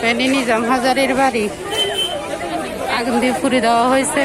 ফেনী নিজাম হাজারের বাড়ি। আগুন দিয়ে পুড়ে দেওয়া হয়েছে।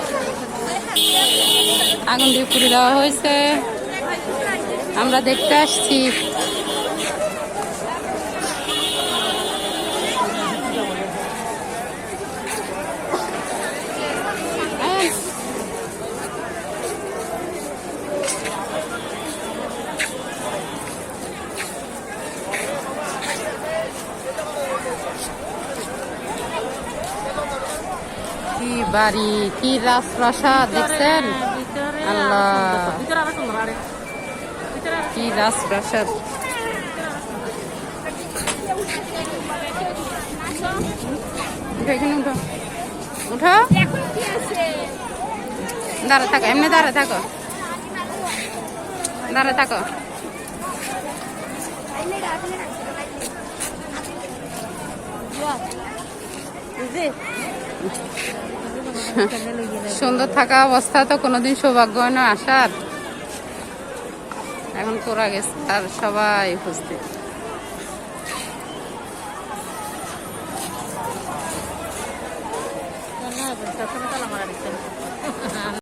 আগুন দিয়ে পুড়ে দেওয়া হয়েছে। আমরা দেখতে আসছি। কি বাড়ি, কি রাজপ্রাসাদ দেখছেন? কি রাজপ্রাসাদ। উঠো উঠো। দাঁড়া থাকো, এমনি দাঁড়া থাকো। দাঁড়া থাকো। সুন্দর থাকা অবস্থা তো কোনোদিন সৌভাগ্য হয় না আসার এখন করা গেছে, আর সবাই উপস্থিত।